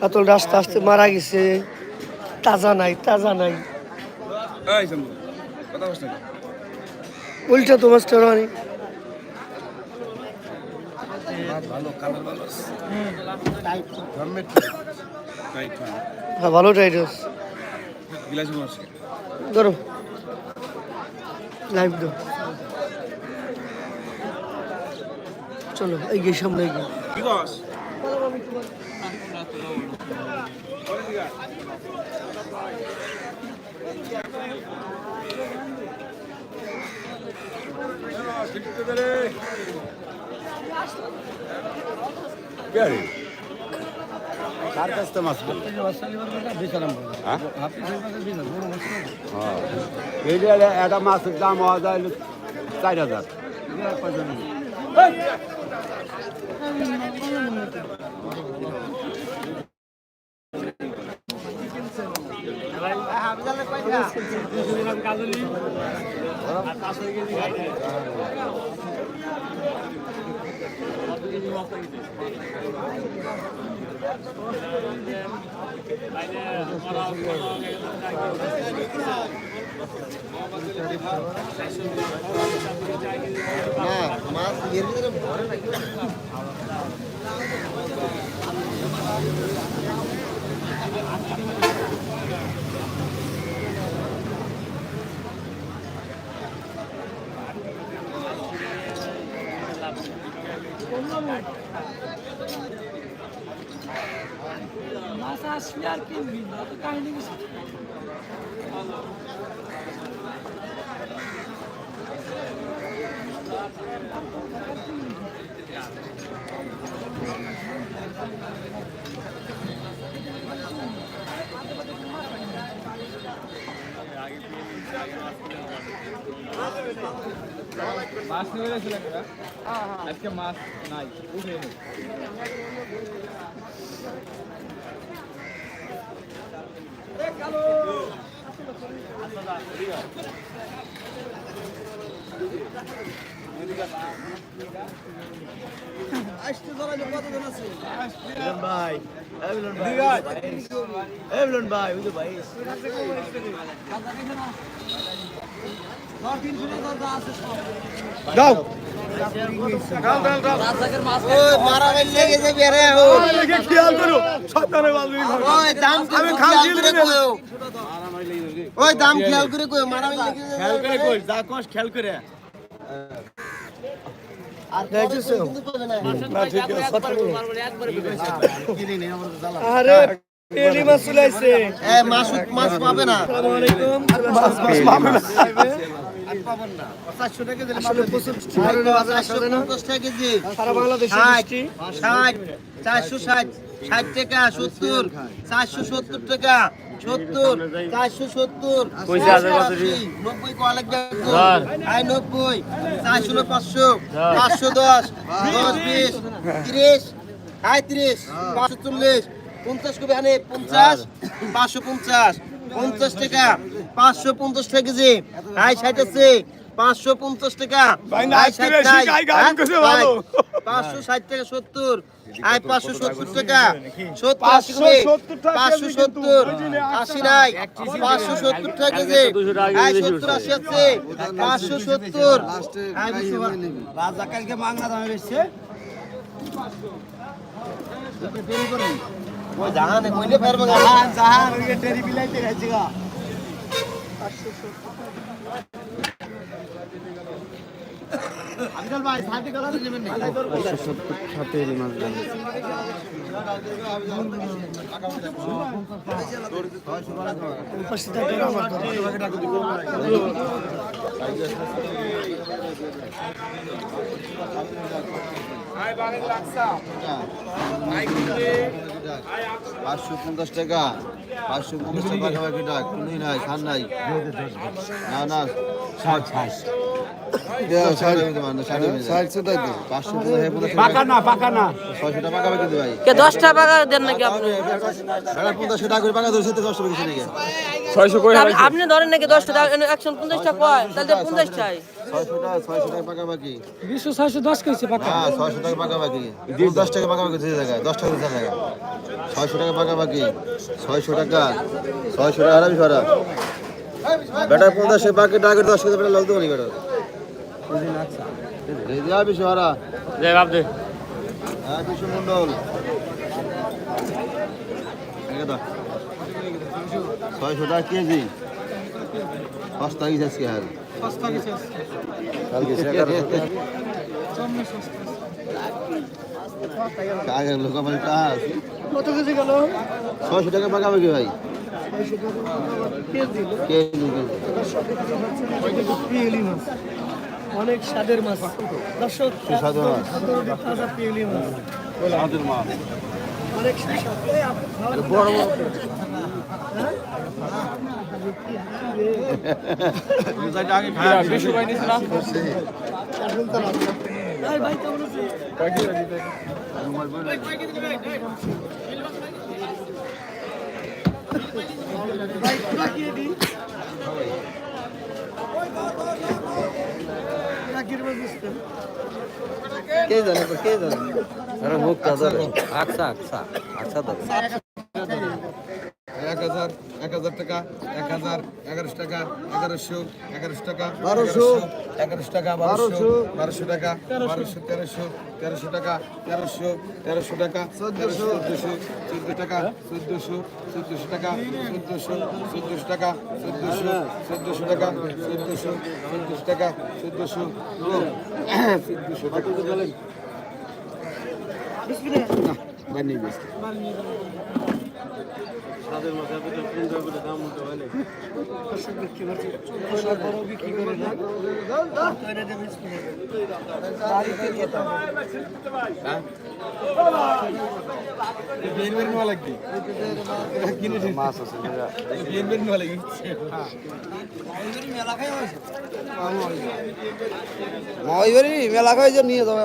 কাতলটা আস্তে আস্তে মারা গেছে। তাজা নাই তাজা নাই। এই উল্টা তো মাস্টার অনেক ভালো হ্যাঁ টাইটাস ধরো। লাইভ দাও। চলো এগিয়ে সামনে এগিয়ে। কার কাছ থেকে মাছ? হ্যাঁ? হ্যাঁ। একটা মাছের দাম হওয়া যায় চার হাজার মাছ আসলে আর কিনবি না তো কাহিনী কিছু মাছ নিয়ে গেছিল একটা আজকে মাছ নাই উঠে নে দাও খেয়াল দেবো ওই দাম খেয়াল করে খেয়াল করে কই যা কস খেয়াল করে। দেখেছ? কিন্তু পাবে না। না ঠিক আছে সত্তরে আরে তেলি মাছ মাছ মাছ পাবে না। আসসালামু আলাইকুম। মাছ মাছ পাবে না। মাছ আসে না? পঞ্চাশ টাকা কেজি সারা বাংলাদেশে ষাট ষাট চারশো ষাট ষাট টাকা সত্তর চারশো সত্তর টাকা সত্তর চারশো সত্তর নব্বই কয় আয় নব্বই চারশো পাঁচশো? পাঁচশো দশ দশ বিশ তিরিশ আয় তিরিশ পাঁচশো চল্লিশ পঞ্চাশ কবি আনে পঞ্চাশ পাঁচশো পঞ্চাশ। পঞ্চাশ টাকা পাঁচশো পঞ্চাশ টাকা কেজি। আয় ষাট আছে। পাঁচশো পঞ্চাশ টাকা। হ্যাঁ? পাঁচশো ষাট টাকা সত্তর। আয় পাঁচশো সত্তর টাকা। সত্তর আশি করে পাঁচশো সত্তর। আশি নাই। পাঁচশো সত্তর টাকা কেজি। আয় সত্তর আশি আছে। পাঁচশো সত্তর। আয় দুশো বার- রাজা মাংনা দামে বেচছে ওই জাহানে কইলে পারবে না জাহান জাহান ওই টেরি বিলাইতে গেছে গা। আঙ্কেল ভাই সাথে করা নেবেন না পাশে থাকে আমার ধরো। পাঁচশো পঞ্চাশ টাকা। পাঁচশো পঞ্চাশ টাকা পাখাপাখি ডাক? কোনো নাই খান নাই। না না। ষাট ষাট পাঁচশো পাকা না পাকা না। ছয়শো টাকা পাকাপাখি দিই ভাই। কে দশটা টাকা দেন নাকি আপনি? সাড়ে পঞ্চাশশো টাকা করে পাকা ধরছে দশটা বেশি নাকি? ছয়শো করে আপনি- ধরেন নাকি দশটা একশো পঞ্চাশটা কয়? তাহলে পঞ্চাশ চাই। ছয়শো টাকা ছয়শো টাকা পাকাপাখি বিশো ছয়শো দশ কেজি পাকা। হ্যাঁ ছয়শো টাকা পাকাপাখি দশ টাকা পাকাপাখি দিতে টাকা দশ টাকা দিতে ছয়শো টাকা পাকাপাকি ছয়শো টাকা। ছয়শো টাকা হারাবি সারা বেটার পঞ্চাশে বাকি টাকা দশ কেজি বেটা ললতে পারি বেটা। এই যে আবি সারা হ্যাঁ বিশু মন্ডল ছয়শো টাকা কেজি। সস্তা গেছে আজকে আগের লোক আমার টাকা আছে। কত কেজি গেল? ছয়শো টাকা পাকাপাকি ভাই। কেজি। পিএলি মাছ। অনেক স্বাদের মাছ। দর্শক অনেক বড় বড় বেশি পাই নিস না এই ভাই কেমন আছে ভাই রাখিয়ে দিই রাখিয়ে মাছ দিচ্ছেন কে জানে তো কে জানে আরে মুখ কাজার আকসা আকসা আকসা দাও এক হাজার এক হাজার টাকা এক হাজার এগারোশো টাকা এগারোশো এগারোশো টাকা বারোশো। এগারোশো টাকা বারোশো বারোশো টাকা বারোশো তেরোশো তেরোশো টাকা তেরোশো তেরোশো টাকা চোদ্দশো। চোদ্দশো চোদ্দ টাকা চোদ্দশো চোদ্দশো টাকা চোদ্দশো চোদ্দশো টাকা চোদ্দশো চোদ্দশো টাকা চোদ্দশো চোদ্দশো টাকা চোদ্দশো চোদ্দশো টাকা। না বানিয়ে চোদ্দশো বড় বিক্রি করে না তো এটা দিয়ে বিক্রি করে। বিএনপির নেওয়া লাগবে কিনে মাছ আছে বিএনপির নেওয়া লাগবে মেলা খাই নিয়ে যাবে